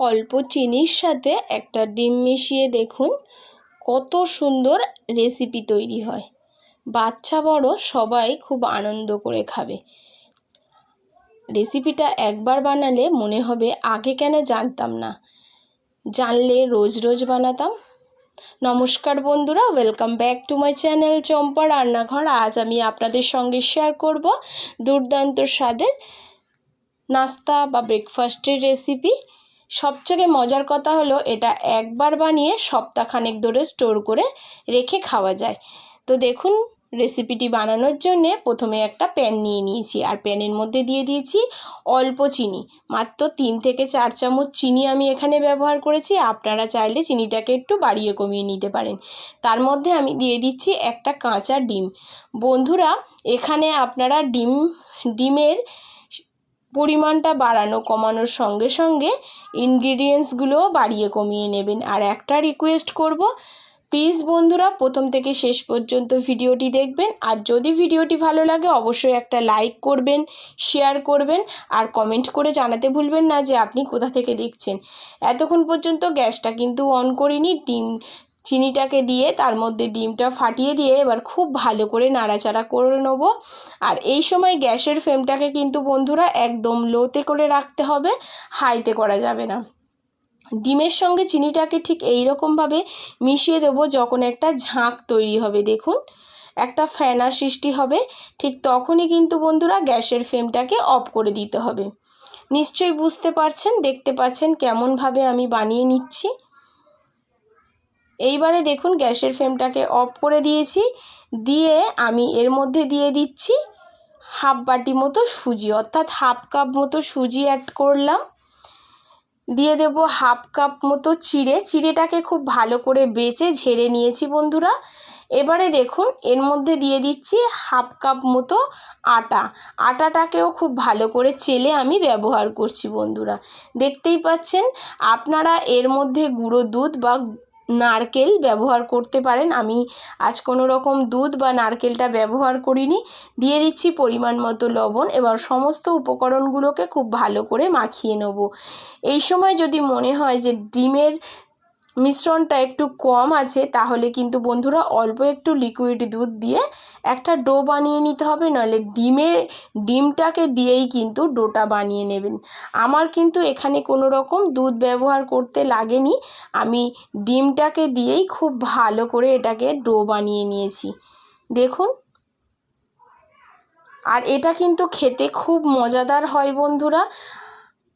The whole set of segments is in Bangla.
অল্প চিনির সাথে একটা ডিম মিশিয়ে দেখুন, কত সুন্দর রেসিপি তৈরি হয়। বাচ্চা বড়, সবাই খুব আনন্দ করে খাবে। রেসিপিটা একবার বানালে মনে হবে আগে কেন জানতাম না। জানলে রোজ রোজ বানাতাম। নমস্কার বন্ধুরা welcome back to my channel Champa Rannaghar. আজ আমি আপনাদের সঙ্গে শেয়ার করব দুর্দান্ত স্বাদের নাস্তা বা ব্রেকফাস্টের রেসিপি সবথেকে মজার কথা হলো, এটা একবার বানিয়ে সপ্তাহখানেক ধরে স্টোর করে রেখে খাওয়া যায়। তো দেখুন রেসিপিটি বানানোর জন্যে প্রথমে একটা প্যান নিয়ে নিয়েছি। আর প্যানের মধ্যে দিয়ে দিয়েছি অল্প চিনি। মাত্র তিন থেকে চার চামচ চিনি আমি এখানে ব্যবহার করেছি। আপনারা চাইলে চিনিটাকে একটু বাড়িয়ে কমিয়ে নিতে পারেন। তার মধ্যে আমি দিয়ে দিচ্ছি একটা কাঁচা ডিম। বন্ধুরা, এখানে আপনারা ডিম, ডিমের পরিমাণটা বাড়ানো, কমানোর সঙ্গে সঙ্গে ইনগ্রিডিয়েন্টসগুলোও বাড়িয়ে কমিয়ে নেবেন। আর একটা রিকোয়েস্ট করব প্লিজ বন্ধুরা, প্রথম থেকে শেষ পর্যন্ত ভিডিওটি দেখবেন। আর যদি ভিডিওটি ভালো লাগে, অবশ্যই একটা লাইক করবেন শেয়ার করবেন, আর কমেন্ট করে জানাতে ভুলবেন না যে আপনি কোথা থেকে দেখছেন। এতক্ষণ পর্যন্ত গ্যাসটা কিন্তু অন করিনি, ডিম চিনিটাকে দিয়ে তার মধ্যে ডিমটা ফাটিয়ে দিয়ে এবার খুব ভালো করে নাড়াচাড়া করে নেব। আর এই সময় গ্যাসের ফ্লেমটাকে কিন্তু বন্ধুরা একদম লোতে করে রাখতে হবে, হাইতে করা যাবে না। ডিমের সঙ্গে চিনিটাকে ঠিক এই রকমভাবে মিশিয়ে দেবো যখন একটা ঝাঁক তৈরি হবে, দেখুন। একটা ফ্যানার সৃষ্টি হবে, ঠিক তখনই কিন্তু বন্ধুরা গ্যাসের ফ্লেমটাকে অফ করে দিতে হবে। নিশ্চয়ই বুঝতে পারছেন, দেখতে পাচ্ছেন কেমনভাবে আমি বানিয়ে নিচ্ছি। এইবারে দেখুন গ্যাসের ফ্লেমটাকে অফ করে দিয়েছি। দিয়ে আমি এর মধ্যে দিয়ে দিচ্ছি হাফ বাটি মতো সুজি, অর্থাৎ হাফ কাপ মতো সুজি অ্যাড করলাম। দিয়ে দেব হাফ কাপ মতো চিড়ে। চিড়েটাকে খুব ভালো করে বেচে ঝেড়ে নিয়েছি বন্ধুরা। এবারে দেখুন এর মধ্যে দিয়ে দিচ্ছি হাফ কাপ মতো আটা। আটাটাকেও খুব ভালো করে চেলে আমি ব্যবহার করছি বন্ধুরা। দেখতেই পাচ্ছেন, আপনারা এর মধ্যে গুঁড়ো দুধ বা নারকেল ব্যবহার করতে পারেন। আমি আজ কোনো রকম দুধ বা নারকেলটা ব্যবহার করিনি। দিয়ে দিচ্ছি পরিমাণ মতো লবণ। এবার সমস্ত উপকরণগুলোকে খুব ভালো করে মাখিয়ে নেব। এই সময় যদি মনে হয় যে ডিমের মিশ্রণটা একটু কম আছে, তাহলে কিন্তু বন্ধুরা অল্প একটু লিকুইড দুধ দিয়ে একটা ডো বানিয়ে নিতে হবে নইলে ডিমের, ডিমটাকে দিয়েই কিন্তু ডোটা বানিয়ে নেবেন। আমার কিন্তু এখানে কোনো রকম দুধ ব্যবহার করতে লাগেনি, আমি ডিমটাকে দিয়েই খুব ভালো করে এটাকে ডো বানিয়ে নিয়েছি। দেখুন। আর এটা কিন্তু খেতে খুব মজাদার হয় বন্ধুরা।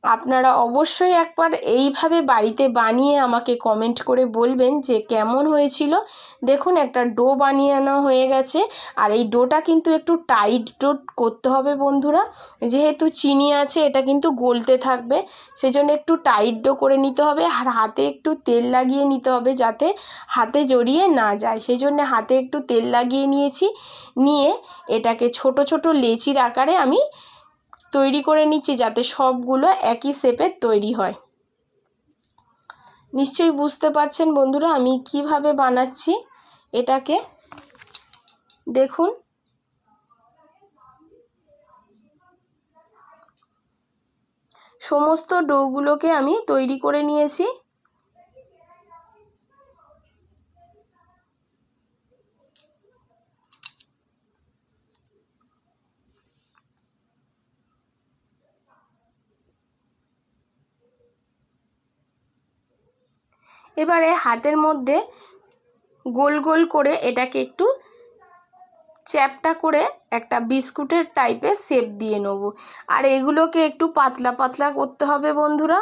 আপনারা অবশ্যই একবার এইভাবে বাড়িতে বানিয়ে আমাকে কমেন্ট করে বলবেন যে কেমন হয়েছিল। দেখুন, একটা ডো বানিয়ে বানিয়ানো হয়ে গেছে। আর এই ডোটা কিন্তু একটু টাইট ডো করতে হবে বন্ধুরা। যেহেতু চিনি আছে, এটা কিন্তু গলতে থাকবে। সেজন্য একটু টাইট ডো করে নিতে হবে। আর হাতে একটু তেল লাগিয়ে নিতে হবে যাতে হাতে জড়িয়ে না যায়। সেই জন্য হাতে একটু তেল লাগিয়ে নিয়েছি। নিয়ে এটাকে ছোট ছোট লেচির আকারে আমি তৈরি করে নিচ্ছি যাতে সবগুলো একই শেপে তৈরি হয়। নিশ্চয়ই বুঝতে পারছেন বন্ধুরা আমি কীভাবে বানাচ্ছি এটাকে। দেখুন। সমস্ত ডোগুলোকে আমি তৈরি করে নিয়েছি। এবারে হাতের মধ্যে গোল গোল করে এটাকে একটু চ্যাপটা করে একটা বিস্কুটের টাইপের শেপ দিয়ে নেব। আর এগুলোকে একটু পাতলা পাতলা করতে হবে বন্ধুরা।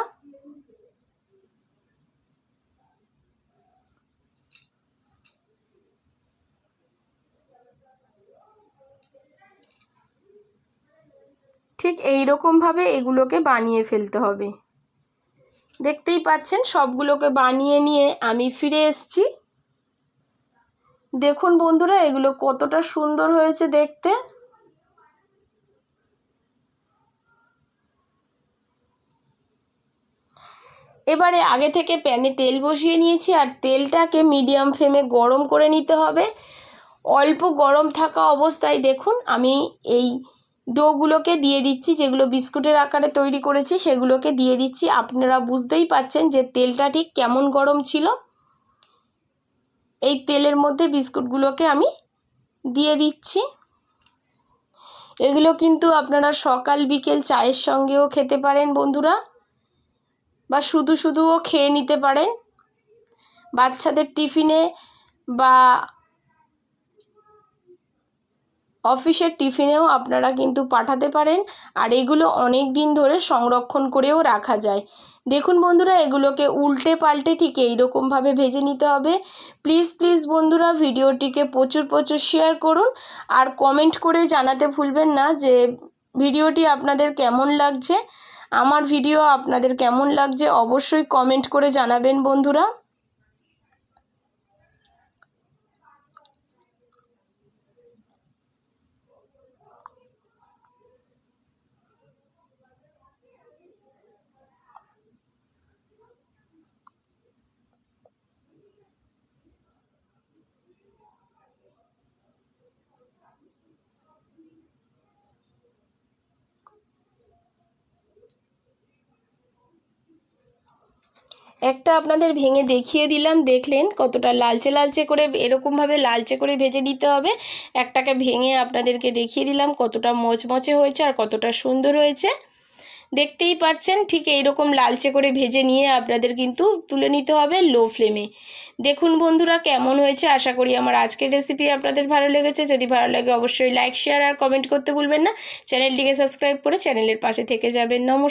ঠিক এই রকমভাবে এগুলোকে বানিয়ে ফেলতে হবে। দেখতেই পাচ্ছেন, সবগুলোকে বানিয়ে নিয়ে আমি ফিরে এসছি। দেখুন বন্ধুরা, এগুলো কতটা সুন্দর হয়েছে দেখতে। এবারে আগে থেকে প্যানে তেল বসিয়ে নিয়েছি, আর তেলটাকে মিডিয়াম ফ্লেমে গরম করে নিতে হবে। অল্প গরম থাকা অবস্থায় দেখুন, আমি এই ডোগুলোকে দিয়ে দিচ্ছি, যেগুলো বিস্কুটের আকারে তৈরি করেছি, সেগুলোকে দিয়ে দিচ্ছি। আপনারা বুঝতেই পাচ্ছেন যে তেলটা ঠিক কেমন গরম ছিল। এই তেলের মধ্যে বিস্কুটগুলোকে আমি দিয়ে দিচ্ছি। এগুলো কিন্তু আপনারা সকাল, বিকেল চায়ের সঙ্গেও খেতে পারেন বন্ধুরা, বা শুধু শুধুও খেয়ে নিতে পারেন। বাচ্চাদের টিফিনে বা অফিসের টিফিনেও আপনারা কিন্তু পাঠাতে পারেন আর এগুলো অনেক দিন ধরে সংরক্ষণ করেও রাখা যায়। দেখুন বন্ধুরা, এগুলোকে উল্টে পাল্টে ঠিক এইরকমভাবে ভেজে নিতে হবে। প্লিজ প্লিজ বন্ধুরা, ভিডিওটিকে প্রচুর প্রচুর শেয়ার করুন আর কমেন্ট করে জানাতে ভুলবেন না যে ভিডিওটি আপনাদের কেমন লাগছে। আমার ভিডিও আপনাদের কেমন লাগছে অবশ্যই কমেন্ট করে জানাবেন বন্ধুরা। একটা আপনাদের ভেঙে দেখিয়ে দিলাম, দেখলেন কতটা লালচে লালচে করে, এরকমভাবে লালচে করে ভেজে নিতে হবে। একটাকে ভেঙে আপনাদেরকে দেখিয়ে দিলাম কতটা মচমচে হয়েছে আর কতটা সুন্দর হয়েছে। দেখতেই পাচ্ছেন, ঠিক এইরকম লালচে করে ভেজে নিয়ে আপনাদের কিন্তু তুলে নিতে হবে লো ফ্লেমে। দেখুন বন্ধুরা কেমন হয়েছে, আশা করি আমার আজকের রেসিপি আপনাদের ভালো লেগেছে। যদি ভালো লাগে অবশ্যই লাইক শেয়ার আর কমেন্ট করতে ভুলবেন না। চ্যানেলটিকে সাবস্ক্রাইব করে চ্যানেলের পাশে থেকে যাবেন। নমস্কার